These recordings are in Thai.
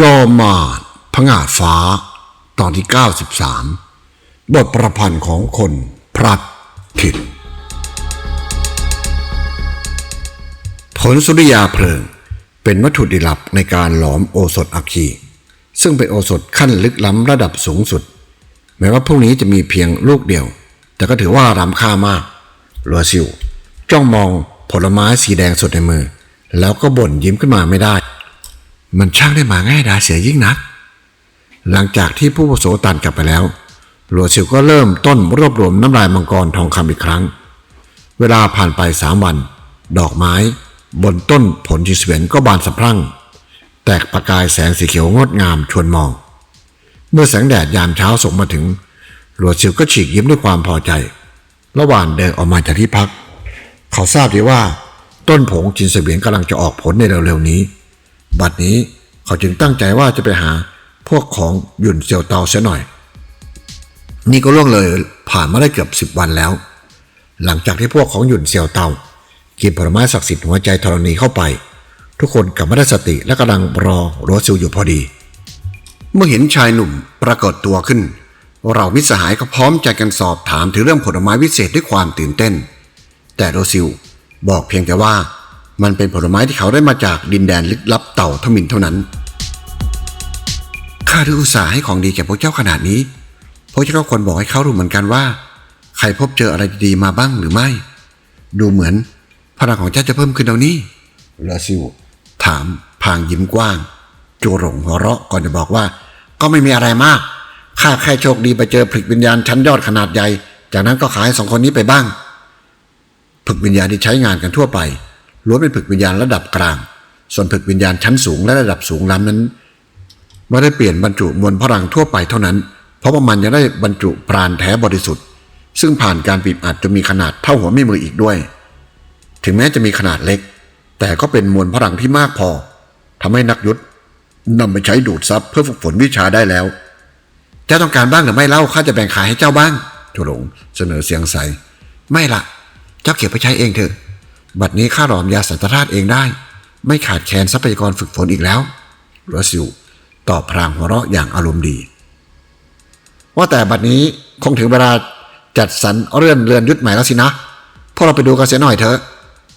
จอมาดพงาดฟ้า ตอนที่ 93 บทประพันธ์ของคนพลัดถิ่นผลสุริยาเพลิง เป็นวัตถุดิบหลักในการหลอมโอสถอัคคีซึ่งเป็นโอสถขั้นลึกล้ำระดับสูงสุด แม้ว่าพวกนี้จะมีเพียงลูกเดียว แต่ก็ถือว่าล้ำค่ามากลัวซิวจ้องมองผลไม้สีแดงสดในมือ แล้วก็บ่นยิ้มขึ้นมาไม่ได้ มันช่างได้มาง่ายดายเสียยิ่งนัก หลังจากที่ผู้โสตันกลับไปแล้วหลัวซิวก็เริ่มต้นรวบรวมน้ำลายมังกรทองคำอีกครั้ง เวลาผ่านไปสามวัน ดอกไม้ บนต้นผลจิสเวนก็บานสะพรั่ง แตกประกายแสงสีเขียวงดงามชวนมอง เมื่อแสงแดดยามเช้าส่งมาถึงหลัวซิวก็ฉีกยิ้มด้วยความพอใจ ระหว่างเดินออกมาจากที่พัก เขาทราบดีว่า ต้นผงจินเสวียนกำลังจะออกผลในเร็วๆนี้ บัดนี้เขาจึงตั้งใจว่าจะไปหาพวกของหยุ่นเซียวเตาเสียหน่อย นี่ก็ล่วงเลยผ่านมาได้เกือบสิบวันแล้ว หลังจากที่พวกของหยุ่นเซียวเตากินผลไม้ศักดิ์สิทธิ์หัวใจธรณีเข้าไป ทุกคนกลับมาได้สติและกำลังรอโรซิวอยู่พอดี เมื่อเห็นชายหนุ่มปรากฏตัวขึ้น เรามิสหายก็พร้อมใจกันสอบถามถึงเรื่องผลไม้วิเศษด้วยความตื่นเต้น แต่โรซิลบอกเพียงแต่ว่า มันเป็นผลไม้ที่เขาได้มาจากดินแดนลึกลับเต่าทมินเท่านั้น ข้าได้อุตส่าห์ให้ของดีแก่พวกเจ้าขนาดนี้ พวกเจ้าก็ควรบอกให้เขารู้เหมือนกันว่า ใครพบเจออะไรดีๆมาบ้างหรือไม่ ดูเหมือนพลังของเจ้าจะเพิ่มขึ้นเดี๋ยวนี้โรซิลถามพางยิ้มกว้างจูหลงหัวเราะก่อนจะบอกว่า ก็ไม่มีอะไรมาก ข้าแค่โชคดีไปเจอผลิกวิญญาณชั้นยอดขนาดใหญ่ จากนั้นก็ขายให้สองคนนี้ไปบ้างผึกวิญญาณที่ใช้งานกันทั่วไป ล้วนเป็นผึกวิญญาณระดับกลาง ส่วนผึกวิญญาณชั้นสูงและระดับสูงล้ำนั้นไม่ได้เปลี่ยนบรรจุมวลพลังทั่วไปเท่านั้น เพราะว่ามันยังได้บรรจุปราณแท้บริสุทธิ์ ซึ่งผ่านการบีบอัดจนมีขนาดเท่าหัวแม่มืออีกด้วย ถึงแม้จะมีขนาดเล็ก แต่ก็เป็นมวลพลังที่มากพอทำให้นักยุทธนำไปใช้ดูดซับเพื่อฝึกฝนวิชาได้แล้ว เจ้าต้องการบ้างหรือไม่เล่าข้าจะแบ่งขายให้เจ้าบ้างจุหลงเสนอเสียงใส ไม่ละเจ้าเก็บไปใช้เองเถอะ บัดนี้ข้าหลอมยาสัตว์ธาตุเองได้ ไม่ขาดแคลนทรัพยากรฝึกฝนอีกแล้วรอซิลตอบพรางหัวเราะอย่างอารมณ์ดี ว่าแต่บัดนี้คงถึงเวลาจัดสรรเรื่อนเรือนยุทธใหม่แล้วสินะ พวกเราไปดูกันเสียหน่อยเถอะ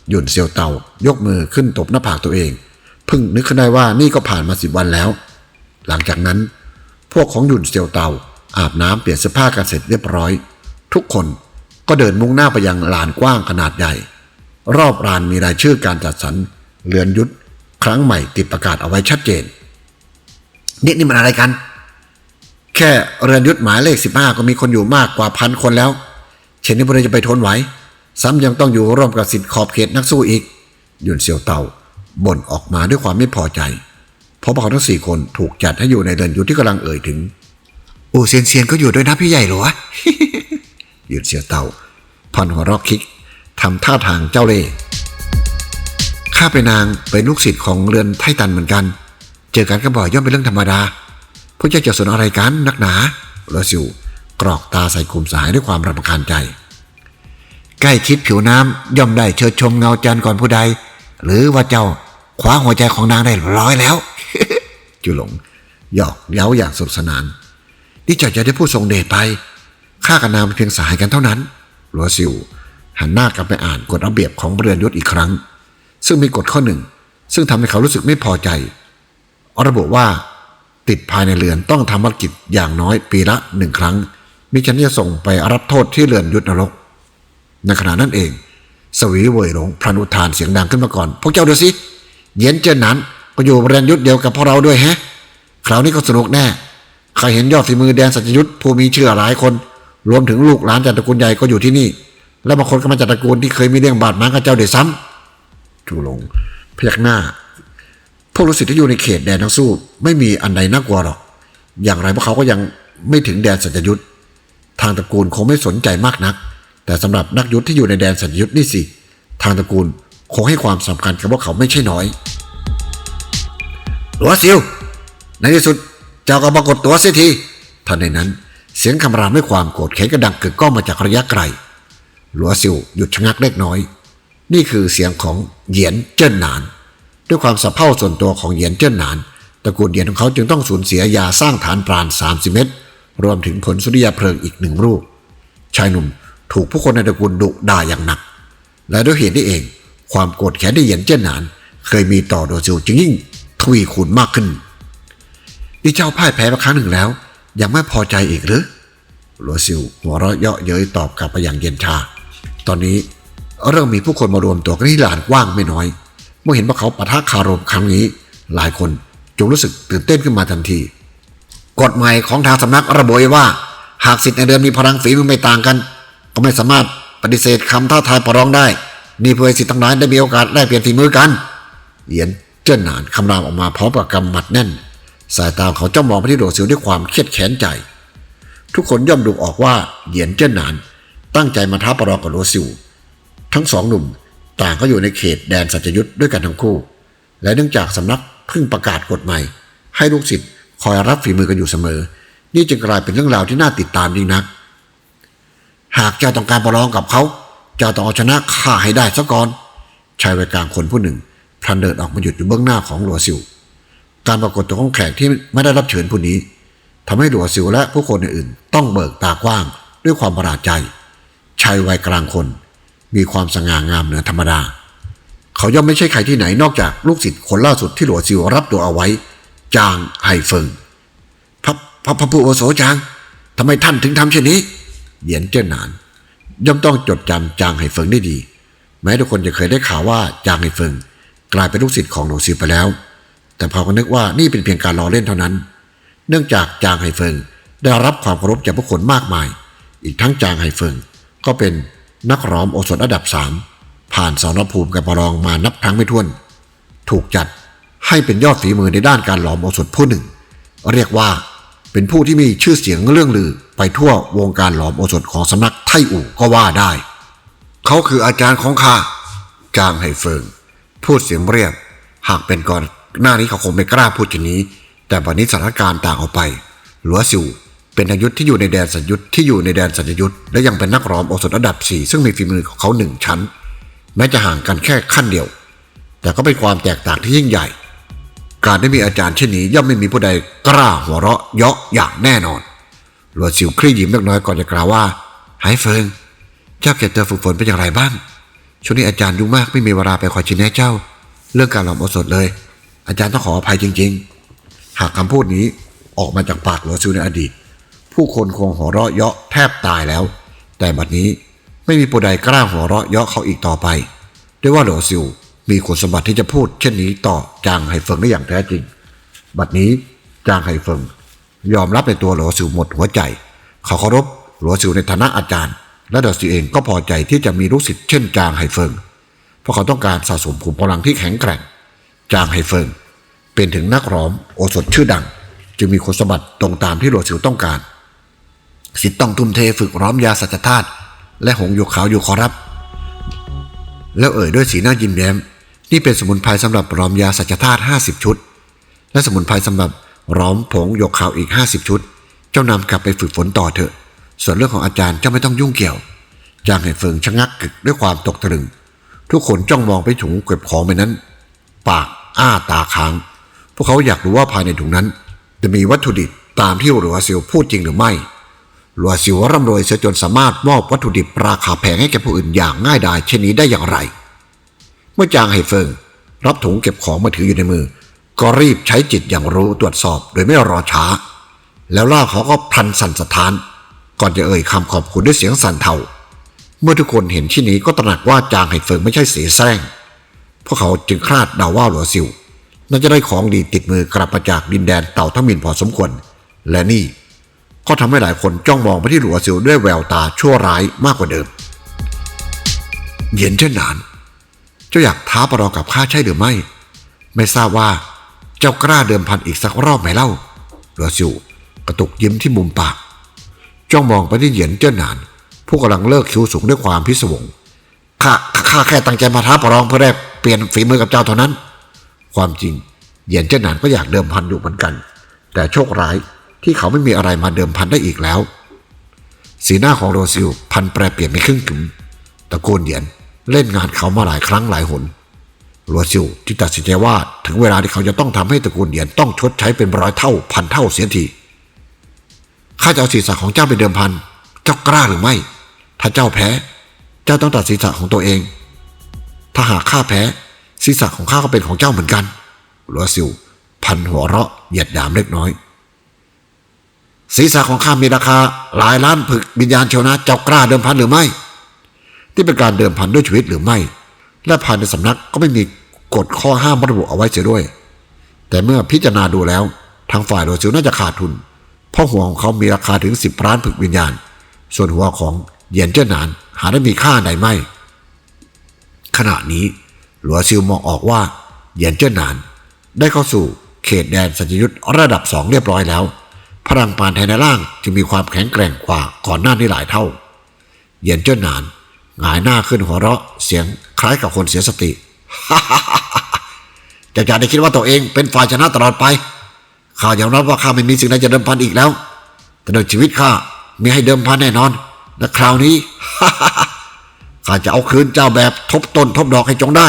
หยุ่นเซียวเตายกมือขึ้นตบหน้าผากตัวเอง เพิ่งนึกขึ้นได้ว่านี่ก็ผ่านมาสิบวันแล้ว หลังจากนั้น พวกของหยุ่นเซียวเตาอาบน้ำเปลี่ยนเสื้อผ้ากันเสร็จเรียบร้อย ทุกคนก็เดินมุ่งหน้าไปยังลานกว้างขนาดใหญ่ รอบลานมีรายชื่อการจัดสรรเรือนยุทธครั้งใหม่ติดประกาศเอาไว้ชัดเจน นี่นี่มันอะไรกัน แค่เรือนยุทธหมายเลขสิบห้าก็มีคนอยู่มากกว่าพันคนแล้ว เช่นนี้บริจะไปทนไหว ซ้ำยังต้องอยู่ร่วมกับสิทธิ์ขอบเขตนักสู้อีกหยุนเซียวเตาบ่นออกมาด้วยความไม่พอใจ เพราะพวกเขาทั้งสี่คนถูกจัดให้อยู่ในเรือนยุทธที่กำลังเอ่ยถึงอูเซียนเซียนก็อยู่ด้วยนะพี่ใหญ่เหรอหยุดเสียเตาพอนหัวเรอกคิก ทำท่าทางเจ้าเล่ห์ข้าเป็นนางเป็นลูกศิษย์ของเรือนไทตันเหมือนกัน เจอกันก็บ่อยย่อมเป็นเรื่องธรรมดาพวกเจ้าจะสนอะไรกันนักหนาโรซิวกรอกตาใส่คุมสายด้วยความรำคาญใจ ใกล้ชิดผิวน้ำย่อมได้เชิดชมเงาจันทร์ก่อนผู้ใด หรือว่าเจ้าคว้าหัวใจของนางได้ร้อยแล้ว จุหลงหยอกเย้าอย่างสนุกสนานนี่เจ้าจะได้พูดทรงเดชไปข้ากับนางเป็นเพียงสหายกันเท่านั้นหลัวซิว หันหน้ากลับไปอ่านกฎระเบียบของเรือนยศอีกครั้ง ซึ่งมีกฎข้อหนึ่ง ซึ่งทำให้เขารู้สึกไม่พอใจระบุว่า ติดภายในเรือนต้องทำภารกิจอย่างน้อยปีละหนึ่งครั้ง มิฉะนั้นจะส่งไปรับโทษที่เรือนยุทธนรก ในขณะนั้นเอง สวีเวยหลงพลันอุทานเสียงดังขึ้นมาก่อน พวกเจ้าดูสิเย็นเจนนั้นก็อยู่เรือนยุทธเดียวกับพวกเราด้วยแฮะคราวนี้ก็สนุกแน่ใครเห็นยอดฝีมือแดนสัจยุทธผู้มีเชื่อหลายคน รวมถึงลูกหลานจากตระกูลใหญ่ก็อยู่ที่นี่ และบางคนก็มาจากตระกูลที่เคยมีเรื่องบาดหมางกับเจ้าเดชซ้ำจูหลงพยักหน้า พวกฤาษีที่อยู่ในเขตแดนนักสู้ ไม่มีอันใดน่ากลัวหรอก อย่างไรพวกเขาก็ยังไม่ถึงแดนสัจยุทธทางตระกูลคงไม่สนใจมากนัก แต่สำหรับนักยุทธที่อยู่ในแดนสัจยุทธนี่สิ ทางตระกูลคงให้ความสำคัญกับพวกเขาไม่ใช่น้อยหลัวซิวในที่สุดเจ้าก็ปรากฏตัวเสียทีทันในนั้น เสียงคำรามด้วยความโกรธแค้นกระดังกึกก้องมาจากระยะไกล หลัวซิวหยุดชะงักเล็กน้อย นี่คือเสียงของเหยียนเจิ้นหนาน ด้วยความสะเพร่าส่วนตัวของเหยียนเจิ้นหนานตระกูลเดียนของเขาจึงต้องสูญเสียยาสร้างฐานปราณ30 เม็ดรวมถึงผลสุริยาเพลิงอีกหนึ่งลูกชายหนุ่มถูกผู้คนในตระกูลดุด่าอย่างหนัก และด้วยเหตุนี้เอง ความโกรธแค้นที่เหยียนเจิ้นหนาน เคยมีต่อโดซิวจึงยิ่งทวีคูณมากขึ้นนี่เจ้าพ่ายแพ้มาครั้งหนึ่งแล้ว ยังไม่พอใจอีกหรือโรซิวหัวเราะเยาะเย้ยตอบกลับไปอย่างเย็นชา ตอนนี้เริ่มมีผู้คนมารวมตัวกันที่ลานกว้างไม่น้อย เมื่อเห็นว่าเขาปะทะคารมครั้งนี้ หลายคนจงรู้สึกตื่นเต้นขึ้นมาทันที กฎหมายของทางสำนักระบุไว้ว่า หากสิทธิ์ในเดือนมีพลังฝีมือไม่ต่างกัน ก็ไม่สามารถปฏิเสธคำท้าทายประลองได้ นี่เพื่อสิทธิ์ทั้งหลายได้มีโอกาสแลกเปลี่ยนฝีมือกันเหยียนเจิ้นหนานคำรามออกมาพร้อมกับกำหมัดแน่น สายตาเขาจ้องมองไปที่โดดซิวด้วยความเครียดแค้นใจ ทุกคนย่อมดูออกว่าเหยียนเจิ้นหนาน ตั้งใจมาท้าประลองกับโรซิวทั้งสองหนุ่มต่างก็อยู่ในเขตแดนสัจยุทธ์ด้วยกันทั้งคู่ และเนื่องจากสำนักเพิ่งประกาศกฎใหม่ ให้ลูกศิษย์คอยรับฝีมือกันอยู่เสมอ นี่จึงกลายเป็นเรื่องราวที่น่าติดตามยิ่งนัก หากเจ้าต้องการประลองกับเขาเจ้าต้องเอาชนะข้าให้ได้ซะก่อนชายวัยกลางคนผู้หนึ่งพลันเดินออกมาหยุดอยู่เบื้องหน้าของหลัวซิว การปรากฏตัวของแขกที่ไม่ได้รับเชิญผู้นี้ทำให้หลัวซิวและผู้คนอื่นๆต้องเบิกตากว้างด้วยความประหลาดใจ ชายวัยกลางคน มีความสง่างามเหนือธรรมดา เขาย่อมไม่ใช่ใครที่ไหนนอกจากลูกศิษย์คนล่าสุดที่หลัวซิวรับตัวเอาไว้ จางไห่เฟิงพระพระพระผู้อโสจางทำไมท่านถึงทำเช่นนี้เหยียนเจิ้นหนาน ย่อมต้องจดจำจางไห่เฟิงได้ดี แม้ทุกคนจะเคยได้ข่าวว่าจางไห่เฟิง กลายเป็นลูกศิษย์ของหลวงซิวไปแล้ว แต่พอก็นึกว่านี่เป็นเพียงการล้อเล่นเท่านั้น เนื่องจากจางไห่เฟิงได้รับความเคารพจากผู้คนมากมาย อีกทั้งจางไห่เฟิง ก็เป็นนักร้องโอสถอันดับสามผ่านสอนภูมิกับประลองมานับครั้งไม่ถ้วน ถูกจัดให้เป็นยอดฝีมือในด้านการหลอมโอสถผู้หนึ่ง เรียกว่าเป็นผู้ที่มีชื่อเสียงเรื่องลือไปทั่ววงการหลอมโอสถของสำนักไทอู่ก็ว่าได้ เขาคืออาจารย์ของข้าจางไห่เฟิง พูดเสียงเรียบ หากเป็นก่อนหน้านี้เขาคงไม่กล้าพูดอย่างนี้ แต่บัดนี้สถานการณ์ต่างออกไป หลัวซิว เป็นอายุทธที่อยู่ในแดนสัญยุทธที่อยู่ในแดนสัญยุทธและยังเป็นนักร้องโอสถระดับสี่ซึ่งมีฝีมือของเขาหนึ่งชั้น แม้จะห่างกันแค่ขั้นเดียว แต่ก็เป็นความแตกต่างที่ยิ่งใหญ่ การได้มีอาจารย์เช่นนี้ย่อมไม่มีผู้ใดกล้าหัวเราะเยาะอย่างแน่นอนหลวดสิวคลี่ยิ้มเล็กน้อยก่อนจะกล่าวว่าหายเฟิงเจ้าเก็บตัวฝึกฝนเป็นอย่างไรบ้างช่วงนี้อาจารย์ยุ่งมากไม่มีเวลาไปคอยชี้แนะเจ้า เรื่องการหลอมโอสถเลย อาจารย์ต้องขออภัยจริง ๆ หากคำพูดนี้ออกมาจากปากหลวซิวในอดีต ผู้คนคงหัวเราะเยาะแทบตายแล้ว แต่บัดนี้ไม่มีผู้ใดกล้าหัวเราะเยาะเขาอีกต่อไป ด้วยว่าหลวซิวมีคุณสมบัติที่จะพูดเช่นนี้ต่อจางไห่เฟิงได้อย่างแท้จริง บัดนี้จางไห่เฟิง ยอมรับในตัวหลวซิวหมดหัวใจ เขาเคารพหลวซิวในฐานะอาจารย์ และหลวซิวเองก็พอใจที่จะมีลูกศิษย์เช่นจางไห่เฟิง เพราะเขาต้องการสะสมขุมพลังที่แข็งแกร่ง จางไห่เฟิง เป็นถึงนักร้องโอสถชื่อดัง จึงมีคุณสมบัติตรงตามที่หลวซิวต้องการ สิทธิ์ต้องทุ่มเทฝึกร้อมยาสัจธาตุและหงอยู่ขาวอยู่ขอรับ แล้วเอ่ยด้วยสีหน้ายิ้มแย้ม นี่เป็นสมุนไพรสำหรับร้อมยาสัจธาตุ50 ชุด และสมุนไพรสำหรับร้อมผงหยกขาวอีก 50 ชุด เจ้านำกลับไปฝึกฝนต่อเถอะ ส่วนเรื่องของอาจารย์เจ้าไม่ต้องยุ่งเกี่ยวจางไห่เฟิงชะงักกึกด้วยความตกตะลึง ทุกคนจ้องมองไปถุงเก็บของไปนั้น ปากอ้าตาค้าง พวกเขาอยากรู้ว่าภายในถุงนั้น จะมีวัตถุดิบตามที่หลัวซิวพูดจริงหรือไม่ ลัวซิวร่ำรวยเสียจนสามารถมอบวัตถุดิบราคาแพงให้แก่ผู้อื่นอย่างง่ายดายเช่นนี้ได้อย่างไร เมื่อจางไห่เฟิง รับถุงเก็บของมาถืออยู่ในมือ ก็รีบใช้จิตอย่างรู้ตรวจสอบโดยไม่รอช้า แล้วล่าเขาก็พลันสั่นสะท้าน ก่อนจะเอ่ยคำขอบคุณด้วยเสียงสั่นเทาเมื่อทุกคนเห็นที่นี้ก็ตระหนักว่าจางไห่เฟิงไม่ใช่เสียแซงพวกเขาจึงคาดเดาว่าหลัวซิวน่าจะได้ของดีติดมือกลับมาจากดินแดนเต่าทั้งมินพอสมควร และนี่ ก็ทำให้หลายคนจ้องมองไปที่หลัวซิวด้วยแววตาชั่วร้ายมากกว่าเดิม เย็นเช่นนานเจ้าอยากท้าประลองกับข้าใช่หรือไม่ ไม่ทราบว่าเจ้ากล้าเดิมพันอีกสักรอบไหมเล่า หลัวซิวกระตุกยิ้มที่มุมปากจ้องมองไปที่เหยียนเจ้าหนาน ผู้กำลังเลิกคิ้วสูงด้วยความพิศวงข้าข้าแค่ตั้งใจมาท้าประลองเพื่อได้เปลี่ยนฝีมือกับเจ้าเท่านั้น ความจริงเหยียนเจ้าหนานก็อยากเดิมพันอยู่เหมือนกัน แต่โชคร้าย ที่เขาไม่มีอะไรมาเดิมพันได้อีกแล้ว สีหน้าของโรซิลพันแปรเปลี่ยนไปครึ่งกึ่งตะโกนเหยียนเล่นงานเขามาหลายครั้งหลายหนลัวซิวที่ตัดสินใจว่าถึงเวลาที่เขาจะต้องทำให้ตระกูลเหยียนต้องชดใช้เป็นร้อยเท่าพันเท่าเสียทีข้าจะเอาศีรษะของเจ้าเป็นเดิมพัน เจ้ากล้าหรือไม่ ถ้าเจ้าแพ้ เจ้าต้องตัดศีรษะของตัวเอง ถ้าหากข้าแพ้ ศีรษะของข้าก็เป็นของเจ้าเหมือนกันลัวซิวพันหัวเราะเหยียดหยามเล็กน้อย ศีรษะของข้ามีราคา หลายล้านผึกวิญญาณเชียวนะเจ้ากล้าเดิมพันหรือไม่ ที่เป็นการเดิมพันด้วยชีวิตหรือไม่ และภายในสำนักก็ไม่มีกฎข้อห้ามระบุเอาไว้เสียด้วย แต่เมื่อพิจารณาดูแล้ว ทางฝ่ายโรซิลน่าจะขาดทุน เพราะหัวของเขามีราคาถึงสิบล้านผึกวิญญาณ ส่วนหัวของเหยียนเจิ้นหนานหาได้มีค่าใดไม่ ขณะนี้หลัวซิลมองออกว่าเหยียนเจิ้นหนาน ได้เข้าสู่เขตแดนสัญญยุทธระดับสองเรียบร้อยแล้ว พลังปานภายในร่างจึงมีความแข็งแกร่งกว่าก่อนหน้านี้หลายเท่า เหยียนเจิ้นหนานหงายหน้าขึ้นหัวเราะเสียงคล้ายกับคนเสียสติจะอย่าได้คิดว่าตัวเองเป็นฝ่ายชนะตลอดไป ข้ายอมรับว่าข้าไม่มีสิ่งใดจะเดิมพันอีกแล้ว แต่โดยชีวิตข้ามีให้เดิมพันแน่นอน และคราวนี้ข้าจะเอาคืนเจ้าแบบทบต้นทบดอกให้จงได้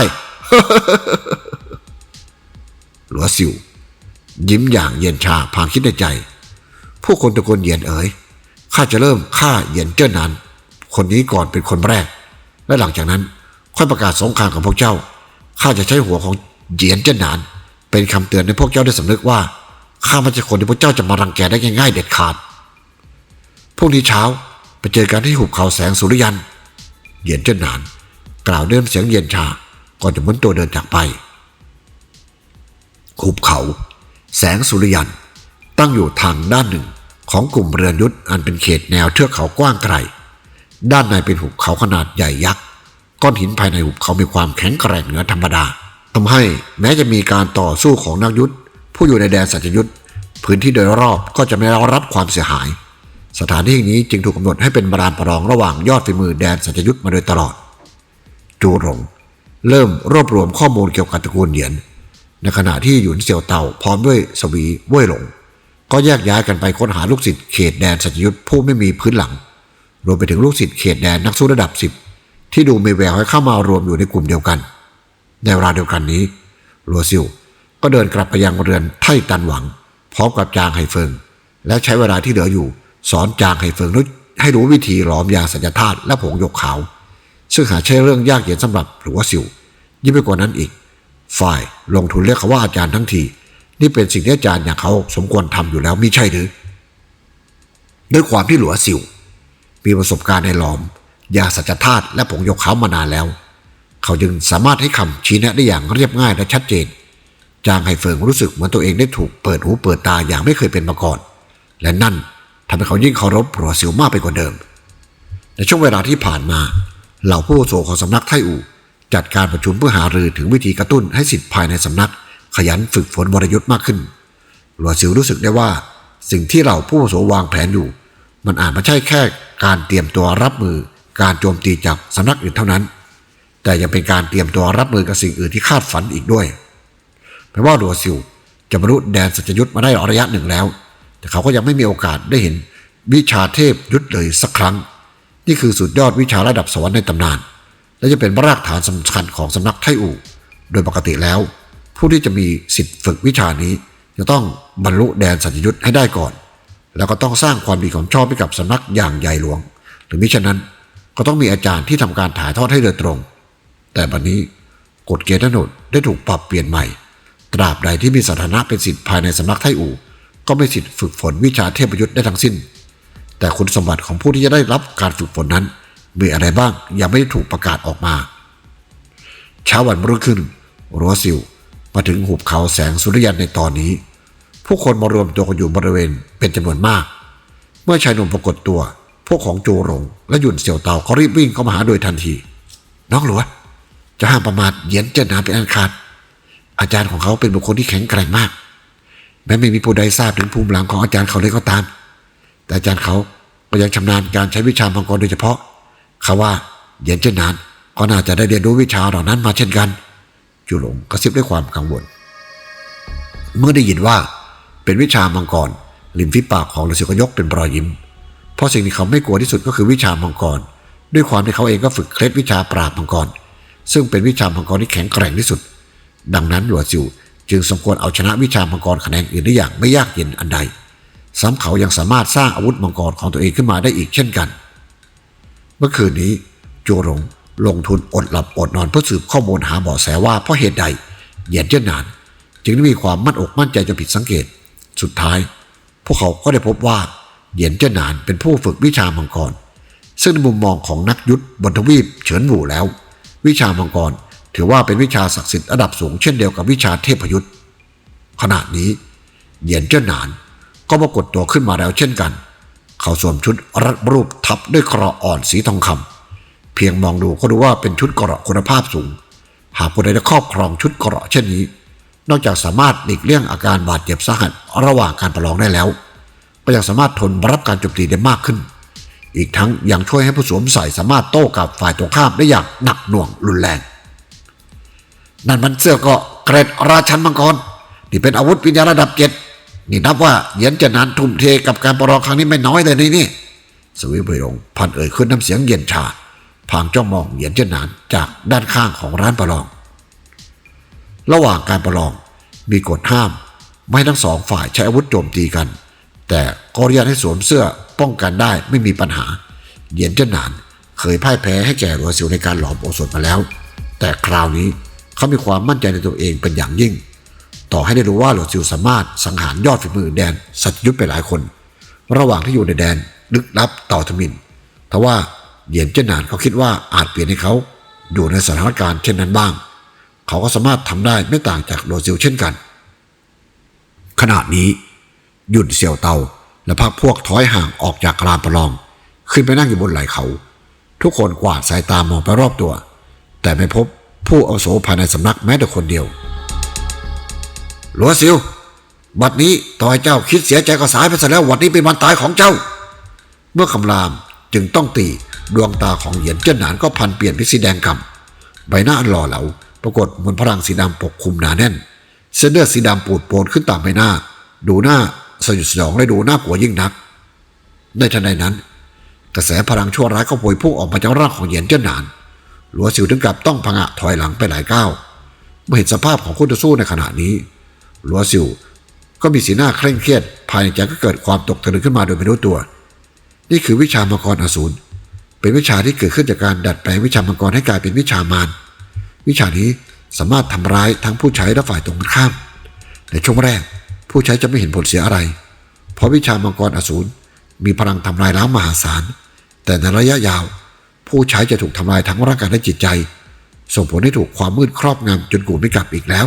หลัวสิว ยิ้มอย่างเย็นชาพางคิดในใจ ผู้คนตะโกนเหยียนเอ๋ยข้าจะเริ่มฆ่าเหยียนเจ้านั้น คนนี้ก่อนเป็นคนแรก และหลังจากนั้นค่อยประกาศสงครามกับพวกเจ้าข้าจะใช้หัวของเหยียนเจ้านาน เป็นคำเตือนให้พวกเจ้าได้สำนึกว่าข้าไม่ใช่คนที่พวกเจ้าจะมารังแกได้ง่ายๆเด็ดขาดพรุ่งนี้เช้าไปเจอกันที่หุบเขาแสงสุริยัน เหยียนเจ้าหนาน กล่าวเดินเสียงเย็นชา ก่อนจะมุนตัวเดินจากไป หุบเขา แสงสุริยัน ตั้งอยู่ทางด้านหนึ่ง ของกลุ่มเรือนยุทธอันเป็นเขตแนวเทือกเขากว้างไกล ด้านในเป็นหุบเขาขนาดใหญ่ยักษ์ก้อนหินภายในหุบเขามีความแข็งแกร่งเหนือธรรมดาทำให้แม้จะมีการต่อสู้ของนักยุทธผู้อยู่ในแดนสัจยุทธพื้นที่โดยรอบก็จะไม่รับความเสียหาย สถานที่นี้จึงถูกกำหนดให้เป็นบรานประลองระหว่างยอดฝีมือแดนสัจยุทธมาโดยตลอด จูหลงเริ่มรวบรวมข้อมูลเกี่ยวกับตระกูลเหยียน ในขณะที่หยุนเสี่ยวเต่าพร้อมด้วยสวีเว่ยหลง ก็แยกย้ายกันไปค้นหาลูกศิษย์เขตแดนสัจยุทธผู้ไม่มีพื้นหลัง รวมไปถึงลูกศิษย์เขตแดนนักสู้ระดับสิบที่ดูมีแววให้เข้ามารวมอยู่ในกลุ่มเดียวกัน ในเวลาเดียวกันนี้ลัวซิวก็เดินกลับไปยังเรือนไท่ตันหวัง พร้อมกับจางไห่เฟิง และใช้เวลาที่เหลืออยู่ สอนจางไห่เฟิงให้รู้วิธีหลอมยาสัญญาธาตุและผงหยกขาว ซึ่งหาใช่เรื่องยากเย็นสำหรับหลัวซิวยิ่งไปกว่านั้นอีก ฝ่ายลงทุนเรียกเขาว่าอาจารย์ทั้งที นี่เป็นสิ่งที่อาจารย์อย่างเขาสมควรทำอยู่แล้วมิใช่หรือ ด้วยความที่หลัวสิว มีประสบการณ์ในหลอม ยาสัจธาตุและผงยกเขามานานแล้ว เขาจึงสามารถให้คำชี้แนะได้อย่างเรียบง่ายและชัดเจน จางไห่เฟิงรู้สึกเหมือนตัวเองได้ถูกเปิดหูเปิดตาอย่างไม่เคยเป็นมาก่อน และนั่นทำให้เขายิ่งเคารพหลัวสิวมากไปกว่าเดิม ในช่วงเวลาที่ผ่านมา เหล่าผู้โสของสำนักไทอู่จัดการประชุมเพื่อหารือถึงวิธีกระตุ้นให้สิทธิ์ภายในสำนัก ขยันฝึกฝนวรยุทธ์มากขึ้น หลัวสิวรู้สึกได้ว่า สิ่งที่เราผู้วุโสวางแผนอยู่ มันอาจไม่ใช่แค่การเตรียมตัวรับมือการโจมตีจากสำนักอื่นเท่านั้น แต่ยังเป็นการเตรียมตัวรับมือกับสิ่งอื่นที่คาดฝันอีกด้วยแม้ว่าหลัวซิวจะบรรลุแดนสัจยุทธ์มาได้ระยะหนึ่งแล้ว แต่เขาก็ยังไม่มีโอกาสได้เห็นวิชาเทพยุทธเลยสักครั้ง นี่คือสุดยอดวิชาระดับสวรรค์ในตำนาน และจะเป็นรากฐานสำคัญของสำนักไทอู่ โดยปกติแล้ว ผู้ที่จะมีสิทธิ์ฝึกวิชานี้ จะต้องบรรลุแดนสัจยุทธ์ให้ได้ก่อน แล้วก็ต้องสร้างความดีของชอบให้กับสำนักอย่างใหญ่หลวง หรือมิฉะนั้นก็ต้องมีอาจารย์ที่ทำการถ่ายทอดให้โดยตรง แต่บัดนนี้กฎเกณฑ์ทั้งหมดได้ถูกปรับเปลี่ยนใหม่ ตราบใดที่มีสถานะเป็นสิทธิ์ภายในสำนักไทอู่ก็ไม่สิทธิ์ฝึกฝนวิชาเทพยุทธ์ได้ทั้งสิ้น แต่คุณสมบัติของผู้ที่จะได้รับการฝึกฝนนั้น มีอะไรบ้างยังไม่ได้ถูกประกาศออกมา เช้าวันรุ่งขึ้นรัวซิว มาถึงหุบเขาแสงสุริยันในตอนนี้ ผู้คนมารวมตัวกันอยู่บริเวณเป็นจำนวนมาก เมื่อชายหนุ่มปรากฏตัว พวกของโจหลงและหยุนเสี่ยวเตาก็รีบวิ่งเข้ามาหาโดยทันที น้องหลวงจะห้ามประมาทเยียนเจนนาเป็นอันขาด อาจารย์ของเขาเป็นบุคคลที่แข็งแกร่งมาก แม้ไม่มีผู้ใดทราบถึงภูมิหลังของอาจารย์เขาเลยก็ตาม แต่อาจารย์เขาก็ยังชำนาญการใช้วิชามังกรโดยเฉพาะเขาว่าเยียนเจนนานก็น่าจะได้เรียนรู้วิชาเหล่านั้นมาเช่นกัน จูหลงกระซิบด้วยความกังวล เมื่อได้ยินว่าเป็นวิชามังกรริมฝีปากของฤาษีก็ยกเป็นรอยยิ้ม เพราะสิ่งที่เขาไม่กลัวที่สุดก็คือวิชามังกร ด้วยความที่เขาเองก็ฝึกเคล็ดวิชาปราบมังกร ซึ่งเป็นวิชามังกรที่แข็งแกร่งที่สุด ดังนั้นหลวซิวจึงสมควรเอาชนะวิชามังกรแขนงอื่นได้อย่างไม่ยากเย็นอันใดซ้ำเขายังสามารถสร้างอาวุธมังกรของตัวเองขึ้นมาได้อีกเช่นกัน เมื่อคืนนี้จูหลง ลงทุนอดหลับอดนอนเพื่อสืบข้อมูลหาเบาะแสว่าเพราะเหตุใดเหยียนเจิ้นหนาน จึงได้มีความมั่นอกมั่นใจจนผิดสังเกต สุดท้าย พวกเขาก็ได้พบว่าเหยียนเจิ้นหนานเป็นผู้ฝึกวิชามังกร ซึ่งในมุมมองของนักยุทธบนทวีปเฉินหวูแล้ว วิชามังกรถือว่าเป็นวิชาศักดิ์สิทธิ์ระดับสูงเช่นเดียวกับวิชาเทพยุทธขณะนี้เหยียนเจิ้นหนานก็ปรากฏตัวขึ้นมาแล้วเช่นกัน เขาสวมชุดรัดรูปทับด้วยเกราะอ่อนสีทองคำ เพียงมองดูก็รู้ว่าเป็นชุดเกราะคุณภาพสูง หากผู้ใดได้ครอบครองชุดเกราะเช่นนี้ นอกจากสามารถหลีกเลี่ยงอาการบาดเจ็บสาหัสระหว่างการประลองได้แล้ว ก็ยังสามารถทนรับการโจมตีได้มากขึ้น อีกทั้งยังช่วยให้ผู้สวมใส่สามารถโต้กับฝ่ายตรงข้ามได้อย่างหนักหน่วงรุนแรง นั่นมันเสื้อเก็เกรดราชันมังกรนี่เป็นอาวุธวิญญาณระดับเจ็ดนี่นับว่าเยียนจะนานทุ่มเทกับการประลองครั้งนี้ไม่น้อยเลยนี่นี่สวิบยงพันเอ่ยขึ้นน้ำเสียงเย็นชา พางจ้องมองเหยียนเจนานจากด้านข้างของร้านประลอง ระหว่างการประลองมีกฎห้าม ไม่ให้ทั้งสองฝ่ายใช้อาวุธโจมตีกัน แต่ก็อนุญาตให้สวมเสื้อป้องกันได้ไม่มีปัญหา เหยียนเจ้นหนานเคยพ่ายแพ้ให้แก่รัวซิวในการหลอมโอสถมาแล้ว แต่คราวนี้เขามีความมั่นใจในตัวเองเป็นอย่างยิ่ง ต่อให้ได้รู้ว่าหลวซิวสามารถสังหารยอดฝีมือแดนสัตยุทธไปหลายคน ระหว่างที่อยู่ในแดนลึกลับต่อทมินทว่า เหยียนเจ้นหนานเขาคิดว่าอาจเปลี่ยนให้เขาอยู่ในสถานการณ์เช่นนั้นบ้าง เขาก็สามารถทำได้ไม่ต่างจากโรซิลเช่นกัน ขณะนี้ หยุดเสี่ยวเตาและพักพวกถอยห่างออกจากกรามประลอง ขึ้นไปนั่งอยู่บนไหล่เขา ทุกคนกวาดสายตามองไปรอบตัว แต่ไม่พบผู้อาโสภายในสำนักแม้แต่คนเดียวหลวซิวบัดนี้ต่อให้เจ้าคิดเสียใจก็สายไปซะแล้ววันนี้เป็นวันตายของเจ้า เมื่อคำราม จึงต้องตีดวงตาของเหยียนเจิ้นหนานก็พันเปลี่ยนเป็นสีแดงกำใบหน้าอันหล่อเหลาปรากฏมนพลังสีดำปกคลุมหนาแน่น เส้นเลือดสีดำปูดโปนขึ้นตามใบหน้า ดูหน้าสยดสยองและดูหน่ากลัวยิ่งนัก ในทันใดนั้น กระแสพลังชั่วร้ายก็โผยพุ่งออกมาจากร่างของเหยียนเจิ้นหนานหลัวสิวถึงกับต้องพังะถอยหลังไปหลายก้าวเมื่อเห็นสภาพของคู่ต่อสู้ในขณะนี้หลัวสิวก็มีสีหน้าเคร่งเครียด ภายในใจก็เกิดความตกตะลึงขึ้นมาโดยไม่รู้ตัว นี่คือวิชามังกรอสูรเป็นวิชาที่เกิดขึ้นจากการดัดแปลงวิชามังกรให้กลายเป็นวิชามารวิชานี้สามารถทำร้ายทั้งผู้ใช้และฝ่ายตรงกันข้าม ในช่วงแรก ผู้ใช้จะไม่เห็นผลเสียอะไร เพราะวิชามังกรอสูรมีพลังทำลายล้างมหาศาล แต่ในระยะยาว ผู้ใช้จะถูกทำลายทั้งร่างกายและจิตใจ ส่งผลให้ถูกความมืดครอบงำจนกูไม่กลับอีกแล้ว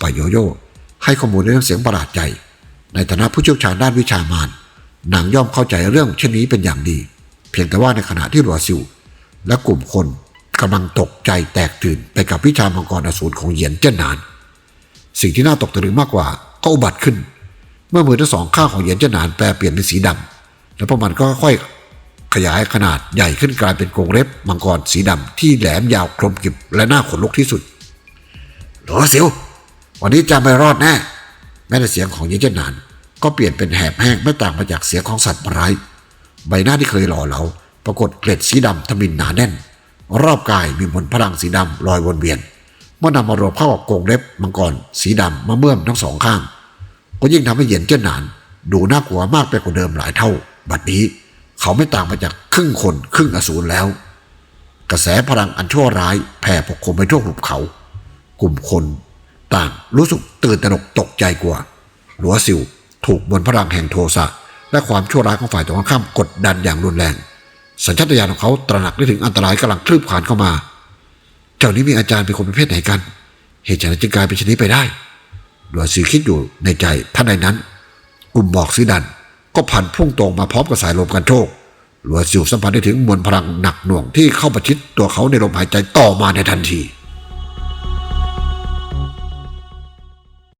ปายโยโย่ให้ข้อมูลในเรื่องเสียงประหลาดใจ ในฐานะผู้เชี่ยวชาญด้านวิชามาร นางย่อมเข้าใจเรื่องเช่นนี้เป็นอย่างดี เพียงแต่ว่าในขณะที่รัวซิว และกลุ่มคนกำลังตกใจแตกตื่นไปกับวิชามังกรอสูรของเหยียนเจ้นหนาน สิ่งที่น่าตกตะลึงมากกว่าก็อุบัติขึ้น เมื่อมือทั้งสองข้างของเหยียนเจ้นหนานแปลเปลี่ยนเป็นสีดำแล้วพวกมันก็ค่อยขยายขนาดใหญ่ขึ้นกลายเป็นกรงเล็บมังกรสีดำที่แหลมยาวคมกริบและน่าขนลุกที่สุดหลวซิววันนี้จะไม่รอดแน่แม้แต่เสียงของเหยียนเจ้นหนาน ก็เปลี่ยนเป็นแหบแห้งไม่ต่างไปจากเสียงของสัตว์ร้าย ใบหน้าที่เคยหล่อเหลาปรากฏเกล็ดสีดำทมินหนาแน่น รอบกายมีมนต์พลังสีดำลอยวนเวียน เมื่อนำมารวมเข้ากับกรงเล็บมังกรสีดำมาเมื่อมทั้งสองข้าง ก็ยิ่งทำให้เหยียนเจิ้นหนาน ดูน่ากลัวมากไปกว่าเดิมหลายเท่า บัดนี้เขาไม่ต่างไปจากครึ่งคนครึ่งอสูรแล้ว กระแสพลังอันชั่วร้ายแผ่ปกคลุมไปทั่วหุบเขา กลุ่มคน ต่างรู้สึกตื่นตระหนกตกใจกว่าหลัวซิว ถูกบนพลังแห่งโทสะและความชั่วร้ายของฝ่ายตรงข้ามกดดันอย่างรุนแรง สัญชาตญาณของเขาตระหนักได้ถึงอันตรายกำลังคลืบคลานเข้ามา เจ้านี้มีอาจารย์เป็นคนประเภทไหนกัน เหตุฉะนั้นจึงกลายเป็นชนิดไปได้หลวซิวคิดอยู่ในใจท่านใดนั้น กลุ่มบอกซีดัน ก็พันพุ่งตรงมาพร้อมกับสายลมกันโชกหลัวซิวสัมผัสได้ถึงมวลพลังหนักหน่วงที่เข้าประชิดตัวเขาในลมหายใจต่อมาในทันที